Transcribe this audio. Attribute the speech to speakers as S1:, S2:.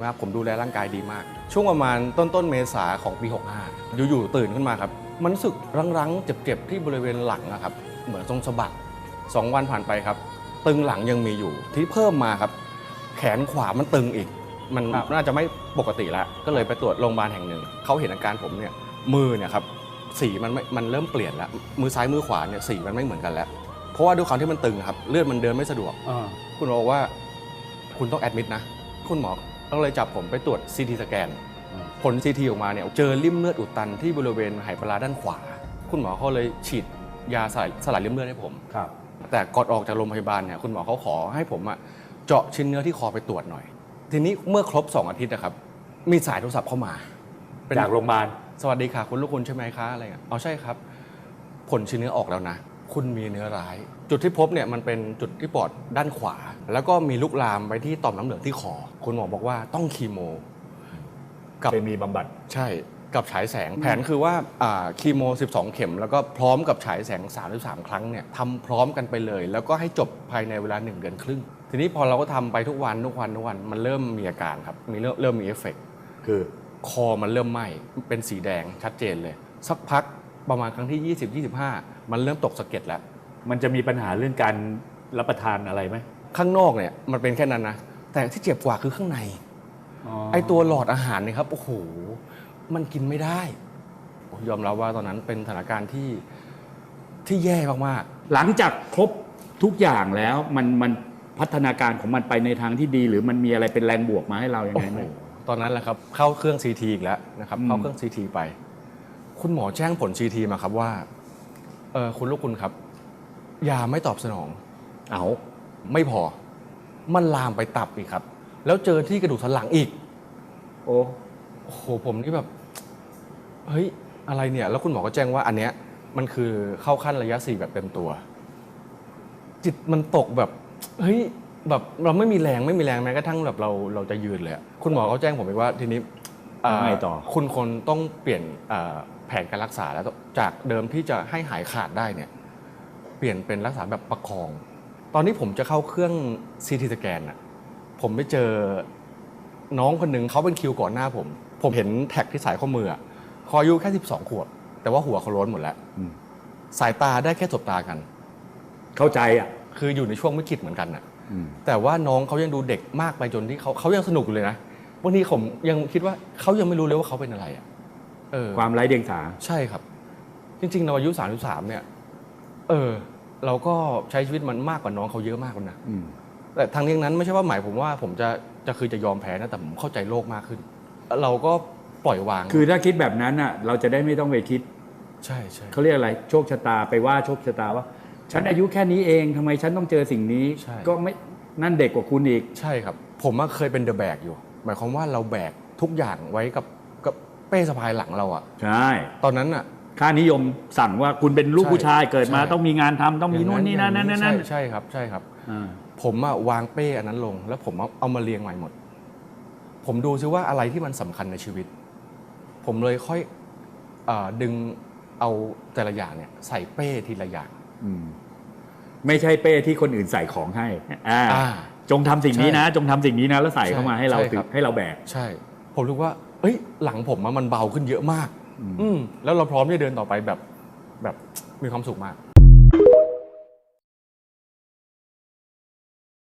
S1: นะครับผมดูแลร่างกายดีมาก ช่วงประมาณต้นต้นๆเมษาของปี 65 อยู่ๆตื่นขึ้นมาครับ มันรู้สึกรั้งๆ เจ็บๆ ที่บริเวณหลังอะครับ เหมือนทรงสะบักสองวันผ่านไปครับ ตึงหลังยังมีอยู่ที่เพิ่มมาครับ แขนขวามันตึงอีก มัน
S2: ครับ
S1: น่าจะไม่ปกติแล้ว ก็เลยไปตรวจโรงพยาบาลแห่งหนึ่ง เขาเห็นอาการผมเนี่ยมือเนี่ยครับสีมันไม่มันเริ่มเปลี่ยนแล้ว มือซ้ายมือขวาเนี่ยสีมันไม่เหมือนกันแล้ว เพราะว่าด้วยความที่มันตึงครับ เลือดมันเดินไม่สะดวก
S2: อ่า
S1: คุณหมอบอกว่า คุณต้องแอดมิดนะ คุณหมอ ก็เลยจับผมไปตรวจ CT สแกนผล CT ออกมาเนี่ยเจอริ่มเลือดอุดตันที่บริเวณไหปลาร้าด้านขวา คุณหมอเขาเลยฉีดยาสลายสลายริ่มเลือดให้ผม
S2: ครับ
S1: แต่ก่อนออกจากโรงพยาบาลเนี่ยคุณหมอเขาขอให้ผมอะเจาะชิ้นเนื้อที่คอไปตรวจหน่อย ทีนี้เมื่อครบ 2 อาทิตย์นะครับ มีสายโทรศัพท์เข้ามาเป็น
S2: จากโรงพยาบาล
S1: สวัสดีค่ะคุณลูกคุณใช่ไหมคะอะไรเงี้ยอ๋อใช่ครับ ผลชิ้นเนื้อออกแล้วนะ คุณมีเนื้อร้าย จุดที่พบเนี่ยมันเป็นจุดที่ปอดด้านขวา แล้วก็มีลุกลามไปที่ต่อมน้ำเหลืองที่คอคุณหมอบอกว่าต้องคีโม กับ
S2: เคมีบำบัด
S1: ใช่กับฉายแสงแผนคือว่าอ่าคีโม 12 เข็ม แล้วก็พร้อมกับฉายแสง 33 ครั้งเนี่ยทำพร้อมกันไปเลย แล้วก็ให้จบภายในเวลา 1 เดือนครึ่ง ทีนี้พอเราก็ทำไปทุกวันทุกวันทุกวันมันเริ่มมีอาการครับมีเริ่มเริ่มมีเอฟเฟกต์
S2: คือ
S1: คอมันเริ่มไหม้เป็นสีแดงชัดเจนเลย สักพัก ประมาณครั้งที่ 20 25 มันเริ่มตกสะเก็ดแล้ว
S2: มันจะมีปัญหาเรื่องการรับประทานอะไรไหม
S1: ข้างนอกเนี่ยมันเป็นแค่นั้นนะ แต่ที่เจ็บกว่าคือข้างใน ไอตัวหลอดอาหารเนี่ยครับโอ้โหมันกินไม่ได้ ยอมรับว่าตอนนั้นเป็นสถานการณ์ที่ที่แย่มาก
S3: หลังจากครบทุกอย่างแล้วมันมันพัฒนาการของมันไปในทางที่ดี หรือมันมีอะไรเป็นแรงบวกมาให้เรายั
S1: ๆ
S3: ง
S1: โอ้
S3: ไง
S1: โห
S3: ไหม
S1: ตอนนั้นแหละครับเข้าเครื่อง CT อีกแล้วนะครับ
S3: อืม
S1: เข้าเครื่อง CT ไป คุณหมอแจ้งผล CT มาครับว่าเออคุณลูกคุณครับ ยาไม่ตอบสนอง
S3: เอา
S1: ไม่พอ มันลามไปตับอีกครับ แล้วเจอที่กระดูกสันหลังอีก
S3: โอ้
S1: โอ้โหผมนี่แบบ เฮ้ย อะไรเนี่ย แล้วคุณหมอก็แจ้งว่าอันเนี้ย มันคือเข้าขั้นระยะสี่แบบเต็มตัว จิตมันตกแบบ เฮ้ย แบบเราไม่มีแรงไม่มีแรงแม้กระทั่งแบบเราเราจะยืนเลยอะคุณหมอเขาแจ้งผมไปว่าทีนี้า
S3: ไงต่อ
S1: คุณคนต้องเปลี่ยนอ่าแผนการรักษาแล้วจากเดิมที่จะให้หายขาดได้เนี่ยเปลี่ยนเป็นรักษาแบบประคอง ตอนนี้ผมจะเข้าเครื่องซีทีสแกนอะผมไปเจอน้องคนหนึ่งเขาเป็นคิวก่อนหน้าผม ผมเห็นแท็กที่สายข้อมืออะเขาอายุแค่ 12 ขวบ แต่ว่าหัวเขาโล้นหมดแล้ว
S3: อืม
S1: สายตาได้แค่สบตากัน
S3: เข้าใจอะ
S1: คืออยู่ในช่วงวิกฤตเหมือนกันอะ
S3: อืม
S1: แต่ว่าน้องเขายังดูเด็กมากไปจนที่เขาเขายังสนุกอยู่เลยนะ บางทีผมยังคิดว่าเขายังไม่รู้เลยว่าเขาเป็นอะไรอะเออ
S3: ความไร้เดียงสา
S1: ใช่ครับ จริงๆเราอายุ33เนี่ย เออ เราก็ใช้ชีวิตมันมากกว่าน้องเขาเยอะมากแล้วนะ
S3: อืม
S1: แต่ทางนี้นั้นไม่ใช่ว่าหมายผมว่า ผมจะจะคือจะยอมแพ้นะแต่ผมเข้าใจโลกมากขึ้น เราก็ปล่อยวาง
S3: คือถ้าคิดแบบนั้นอะ เราจะได้ไม่ต้องไปคิด
S1: ใช่ใช่
S3: เขาเรียกอะไรโชคชะตาไปว่าโชคชะตาว่า ฉันอายุแค่นี้เองทำไมฉันต้องเจอสิ่งนี้
S1: ใช่
S3: ก็ไม่นั่นเด็กกว่าคุณอีก
S1: ใช่ครับ ผมอะเคยเป็นเดอะแบกอยู่ หมายความว่าเราแบกทุกอย่างไว้กับกับเป้สะพายหลังเราอะ
S3: ใช่
S1: ตอนนั้นอะ
S3: ค่านิยมสั่งว่าคุณเป็นลูก
S1: ใช่
S3: ผู้ชายเกิดมา
S1: ใช่
S3: ต้องมีงานทำต้องมีนู่นนี่นั่นนั่นนั่นนั่น
S1: ใช่ใช่ครับ ใช่ครับ
S3: อ่า
S1: ผมอะวางเป้อันนั้นลง แล้วผมเอาเอามาเรียงใหม่หมด ผมดูซิว่าอะไรที่มันสำคัญในชีวิต ผมเลยค่อยอาดึงเอาแต่ละอย่างเนี่ยใส่เป้ทีละอย่าง
S3: อืมไม่ใช่เป้ที่คนอื่นใส่ของให้อ่า
S1: อ่า
S3: จงทำสิ่งนี้นะ
S1: ใช่
S3: จงทำสิ่งนี้นะแล้วใส่เข้ามา
S1: ใช่
S3: ให้เรา
S1: ใช่
S3: ถื
S1: ครั
S3: อบให้เราแบก
S1: ใช่ ผมรู้ว่าเอ้ยหลังผมอะมันเบาขึ้นเยอะมาก
S3: อืม
S1: อืมแล้วเราพร้อมที่จะเดินต่อไปแบบแบบมีความสุขมาก